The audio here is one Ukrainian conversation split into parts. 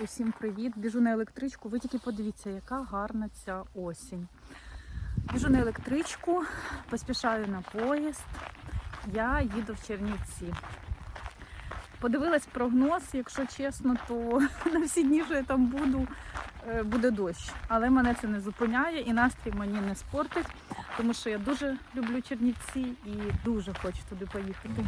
Усім привіт! Біжу на електричку. Ви тільки подивіться, яка гарна ця осінь. Біжу на електричку, поспішаю на поїзд. Я їду в Чернівці. Подивилась прогноз, якщо чесно, то на всі дні, що я там буду, е, буде дощ. Але мене це не зупиняє і настрій мені не спортить, тому що я дуже люблю Чернівці і дуже хочу туди поїхати.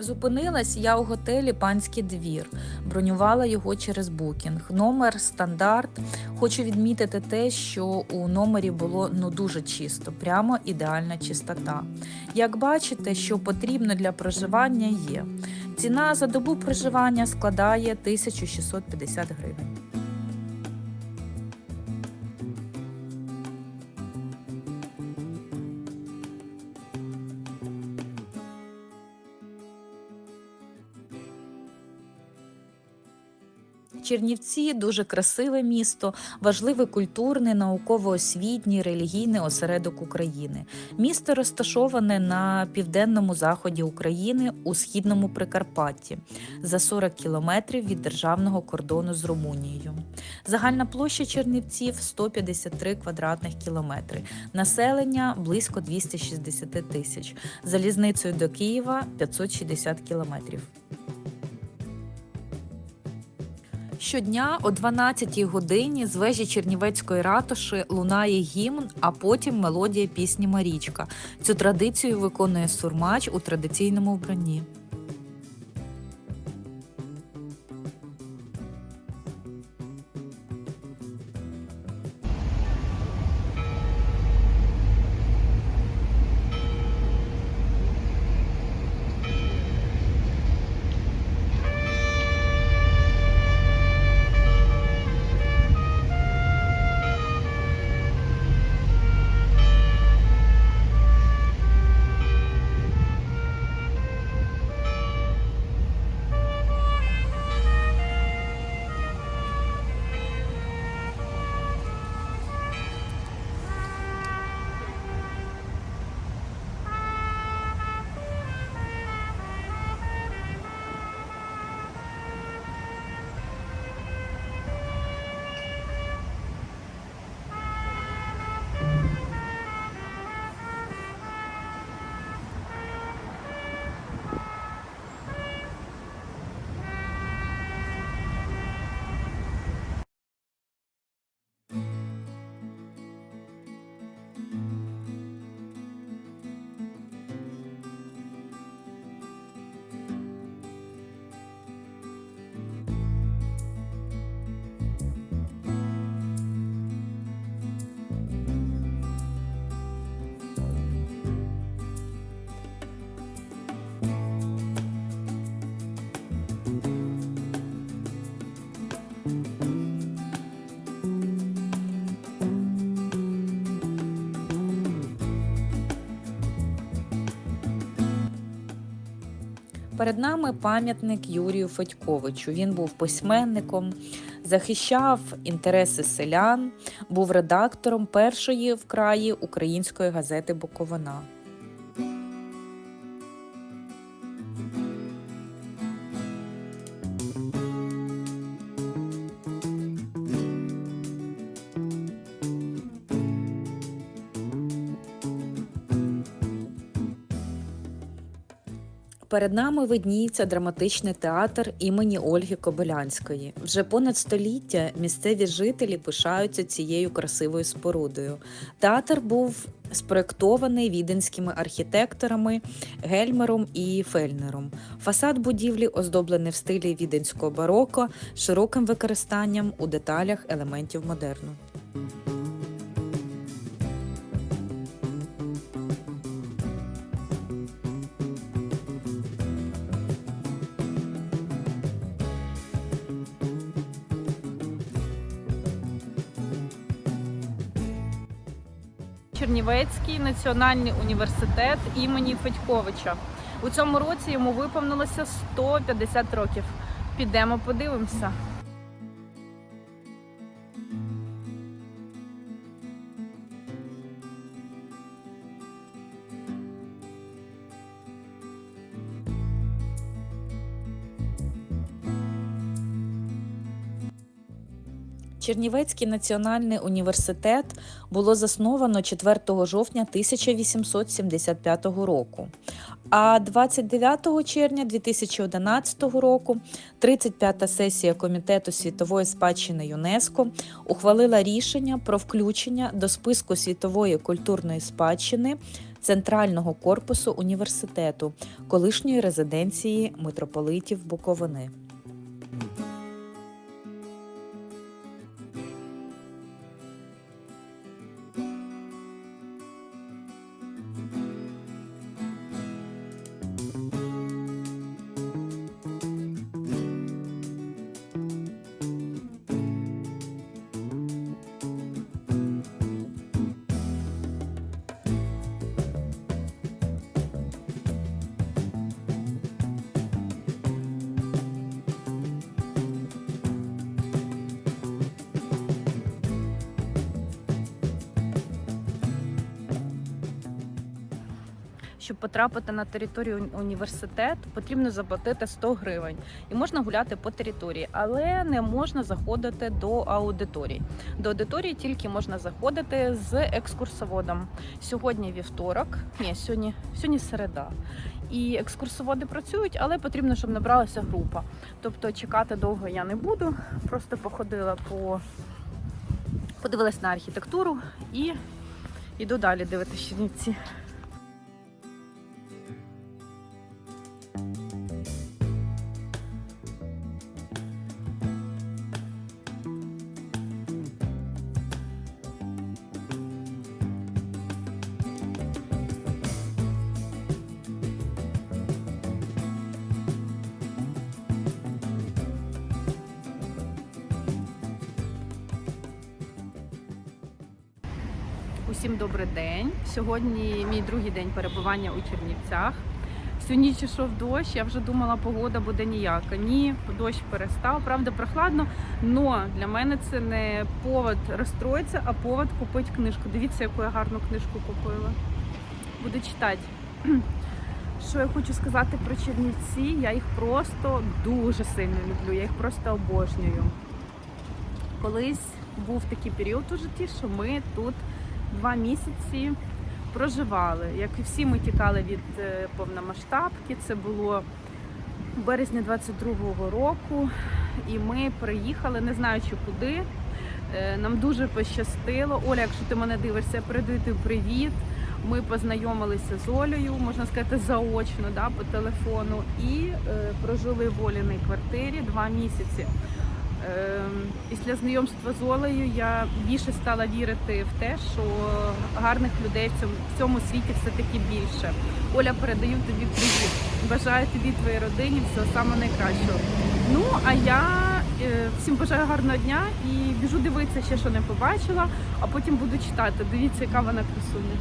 Зупинилась я у готелі Панський двір, бронювала його через букінг. Номер стандарт. Хочу відмітити те, що у номері було ну дуже чисто, прямо ідеальна чистота. Як бачите, що потрібно для проживання є. Ціна за добу проживання складає 1650 гривень. Чернівці дуже красиве місто, важливий культурний, науково-освітній, релігійний осередок України. Місто розташоване на південному заході України у східному Прикарпатті за 40 кілометрів від державного кордону з Румунією. Загальна площа Чернівців 153 квадратних кілометри. Населення близько 260 тисяч. Залізницею до Києва 560 кілометрів. Щодня о 12-й годині з вежі Чернівецької ратуші лунає гімн, а потім мелодія пісні Марічка. Цю традицію виконує сурмач у традиційному вбранні. Перед нами пам'ятник Юрію Федьковичу. Він був письменником, захищав інтереси селян, був редактором першої в краї української газети Буковина. Перед нами видніється драматичний театр імені Ольги Кобилянської. Вже понад століття місцеві жителі пишаються цією красивою спорудою. Театр був спроектований віденськими архітекторами Гельмером і Фельнером. Фасад будівлі оздоблений в стилі віденського бароко широким використанням у деталях елементів модерну. Чернівецький національний університет імені Федьковича. У цьому році йому виповнилося 150 років. Підемо подивимося. Чернівецький національний університет було засновано 4 жовтня 1875 року. А 29 червня 2011 року 35-та сесія Комітету світової спадщини ЮНЕСКО ухвалила рішення про включення до списку світової культурної спадщини центрального корпусу університету, колишньої резиденції митрополитів Буковини. Щоб потрапити на територію університету, потрібно заплатити 100 гривень. І можна гуляти по території, але не можна заходити до аудиторії. До аудиторії тільки можна заходити з екскурсоводом. Сьогодні вівторок, ні, сьогодні, сьогодні середа. І екскурсоводи працюють, але потрібно, щоб набралася група. Тобто чекати довго я не буду. Просто походила по подивилась на архітектуру і йду далі дивитися Чернівці. Усім добрий день. Сьогодні мій другий день перебування у Чернівцях. Всю ніч ішов дощ, я вже думала, погода буде ніяка. Ні, дощ перестав, правда, прохладно. Но для мене це не повод розстроїтися, а повод купити книжку. Дивіться, яку я гарну книжку купила. Буду читати. Що я хочу сказати про Чернівці? Я їх просто дуже сильно люблю, я їх просто обожнюю. Колись був такий період у житті, що ми тут два місяці проживали. Як і всі, ми тікали від е, повномасштабки. Це було в березні 22-го року. І ми приїхали, не знаючи куди. Е, Нам дуже пощастило. Оля, якщо ти мене дивишся, тобі привіт. Ми познайомилися з Олею, можна сказати, заочно да, по телефону, і е, прожили в Оліній квартирі два місяці. Ем, Після знайомства з Олею я більше стала вірити в те, що гарних людей в цьому, світі все-таки більше. Оля, передаю тобі привіт. Бажаю тобі, твоїй родині всього самого найкращого. Ну а я е, всім бажаю гарного дня і біжу дивитися ще, що не побачила, а потім буду читати. Дивіться, яка вона красуня.